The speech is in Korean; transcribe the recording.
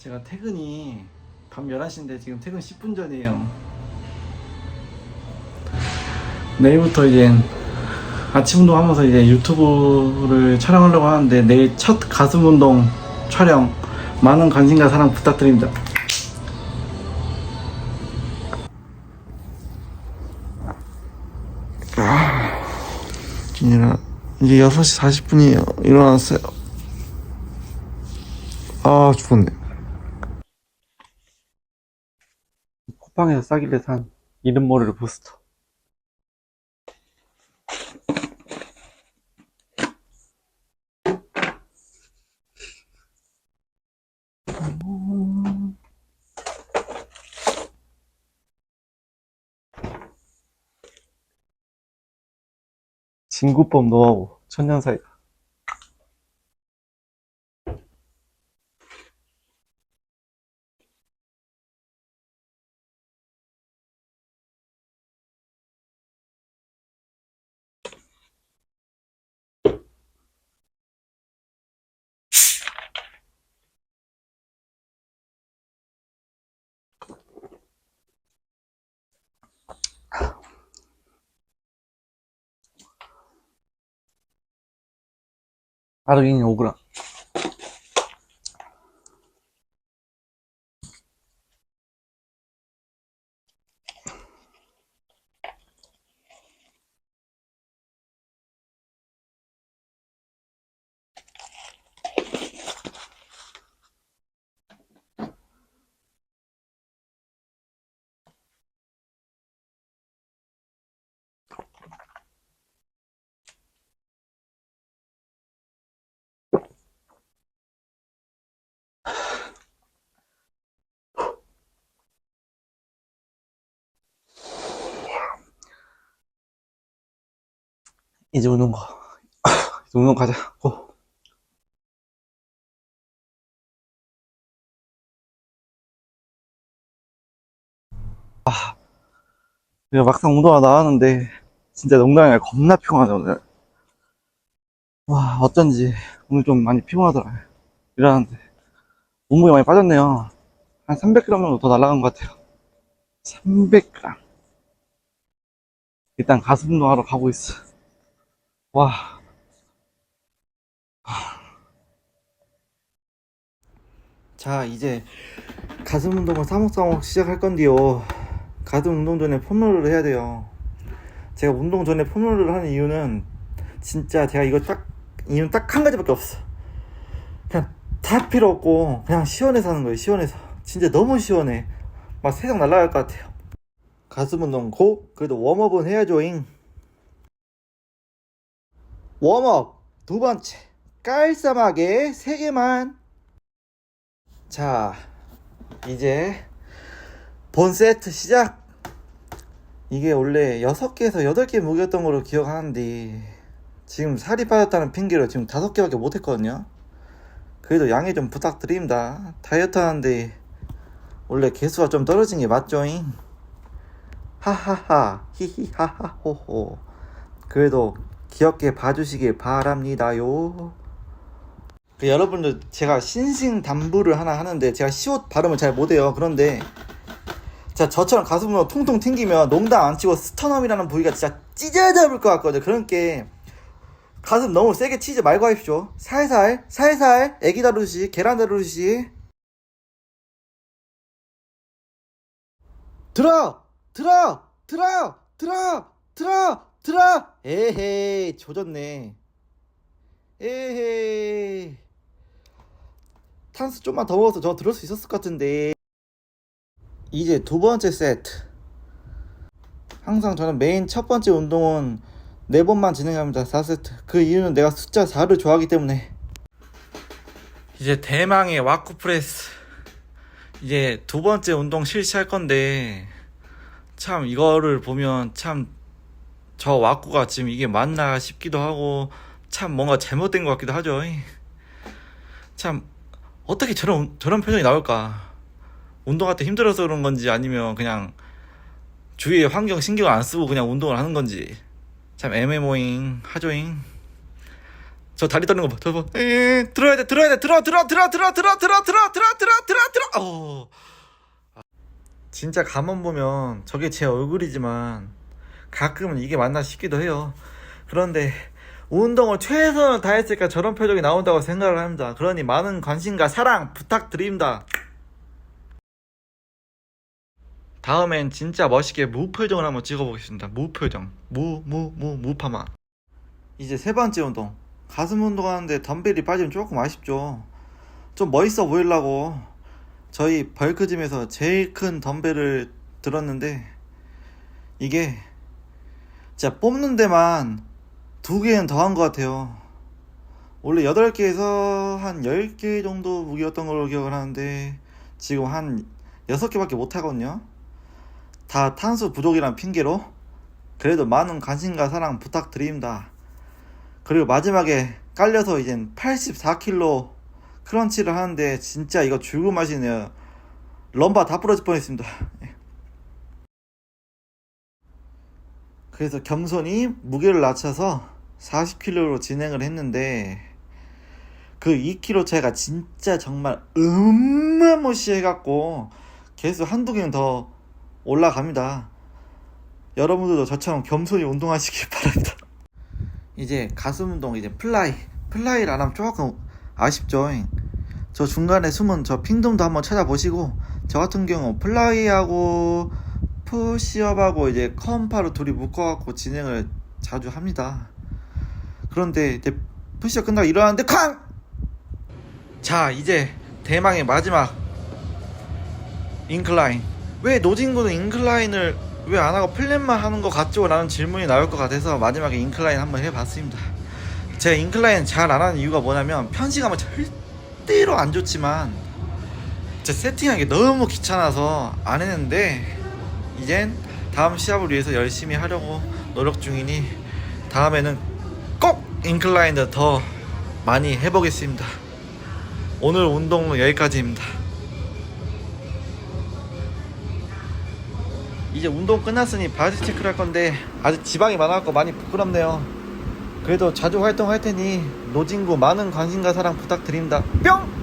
제가 퇴근이 밤 11시인데 지금 퇴근 10분 전이에요. 내일부터 이제 아침 운동하면서 이제 유튜브를 촬영하려고 하는데 내일 첫 가슴 운동 촬영 많은 관심과 사랑 부탁드립니다. 일어나, 이제 6시 40분이에요. 일어났어요. 아, 죽었네. 쿠팡에서 싸길래 산 이름 모를 부스터. 진구법 노하우 천년사이다. 아르기닌 5g. 이제 우는 거. 이제 거 가자. 고. 아, 내가 막상 운동하다 나왔는데, 진짜 농담이 아니라 겁나 피곤하네, 오늘. 와, 어쩐지, 오늘 좀 많이 피곤하더라. 일어났는데, 몸무게 많이 빠졌네요. 한 300g 정도 더 날아간 것 같아요. 300g. 일단 가슴 운동하러 가고 있어. 와. 자, 이제 가슴 운동을 사목사목 시작할 건데요. 가슴 운동 전에 폼롤러를 해야 돼요. 제가 운동 전에 폼롤러를 하는 이유는 진짜 제가 이거 딱 이유는 딱 한 가지밖에 없어. 그냥 다 필요 없고 그냥 시원해서 하는 거예요. 시원해서. 진짜 너무 시원해. 막 세상 날아갈 것 같아요. 가슴 운동 고. 그래도 웜업은 해야죠잉. 웜업 두 번째. 깔쌈하게 세 개만. 자 이제 본 세트 시작. 이게 원래 6개에서 8개 무게였던 걸로 기억하는데 지금 살이 빠졌다는 핑계로 지금 5개밖에 못했거든요. 그래도 양해 좀 부탁드립니다. 다이어트 하는데 원래 개수가 좀 떨어진 게 맞죠잉? 하하하 히히하하 호호. 그래도 귀엽게 봐주시길 바랍니다요. 그 여러분들 제가 신신담부를 하나 하는데 제가 시옷 발음을 잘 못해요. 그런데 자 저처럼 가슴으로 통통 튕기면 농담 안 치고 스터넘이라는 부위가 진짜 찢어져볼 것 같거든요. 그러니까 가슴 너무 세게 치지 말고 하십시오. 살살 살살 애기 다루듯이 계란 다루듯이 들어 들어 들어 들어 들어 들어 에헤이 조졌네. 에헤이. 탄수 좀만 더 먹어서 저 들을 수 있었을 것 같은데. 이제 두 번째 세트. 항상 저는 메인 첫 번째 운동은 네 번만 진행합니다 4세트. 그 이유는 내가 숫자 4를 좋아하기 때문에. 이제 대망의 와쿠 프레스. 이제 두 번째 운동 실시할 건데 참 이거를 보면 참 저 와꾸가 지금 이게 맞나 싶기도 하고 참 뭔가 잘못된 것 같기도 하죠. 참 어떻게 저런 저런 표정이 나올까? 운동할 때 힘들어서 그런 건지 아니면 그냥 주위의 환경 신경 안 쓰고 그냥 운동을 하는 건지 참 애매모잉 하죠잉. 저 다리 떠는 거 봐. 저 봐. 에, 들어야 돼, 들어야 돼, 들어, 들어, 들어, 들어, 들어, 들어, 들어, 들어, 들어, 들어, 들어. 어. 진짜 가만 보면 저게 제 얼굴이지만 가끔은 이게 맞나 싶기도 해요. 그런데 운동을 최선을 다했으니까 저런 표정이 나온다고 생각을 합니다. 그러니 많은 관심과 사랑 부탁드립니다. 다음엔 진짜 멋있게 무표정을 한번 찍어보겠습니다. 무표정. 무, 무, 무, 무파마. 이제 세 번째 운동. 가슴 운동하는데 덤벨이 빠지면 조금 아쉽죠. 좀 멋있어 보이려고 저희 벌크짐에서 제일 큰 덤벨을 들었는데 이게 진짜 뽑는 데만 두 개는 더 한 것 같아요. 원래 8개에서 한 10개 정도 무게였던 걸로 기억을 하는데 지금 한 6개밖에 못 하거든요. 다 탄수 부족이란 핑계로 그래도 많은 관심과 사랑 부탁드립니다. 그리고 마지막에 깔려서 이젠 84kg 크런치를 하는데 진짜 이거 죽을 맛이네요. 럼바 다 부러질 뻔했습니다. 그래서 겸손히 무게를 낮춰서 40kg로 진행을 했는데 그 2kg 차이가 진짜 정말 음마무시해갖고 계속 한두 개는 더 올라갑니다. 여러분들도 저처럼 겸손히 운동하시길 바랍니다. 이제 가슴 운동 이제 플라이 플라이를 안 하면 조금 아쉽죠. 저 중간에 숨은 저 핑덤도 한번 찾아보시고 저 같은 경우 플라이하고 푸시업하고 이제 컴파로 둘이 묶어갖고 진행을 자주 합니다. 그런데 이제 푸시업 끝나고 일어났는데 쾅! 자 이제 대망의 마지막 인클라인 왜 노진구는 인클라인을 왜 안 하고 플랫만 하는 것 같죠? 라는 질문이 나올 것 같아서 마지막에 인클라인 한번 해봤습니다 제가 인클라인 잘 안 하는 이유가 뭐냐면 편식하면 절대로 안 좋지만 제 세팅하기 너무 귀찮아서 안 했는데 이젠 다음 시합을 위해서 열심히 하려고 노력 중이니 다음에는 꼭 인클라인을 더 많이 해보겠습니다 오늘 운동은 여기까지입니다 이제 운동 끝났으니 바디 체크를 할 건데 아직 지방이 많아갖고 많이 부끄럽네요. 그래도 자주 활동할 테니 노진구 많은 관심과 사랑 부탁드립니다. 뿅!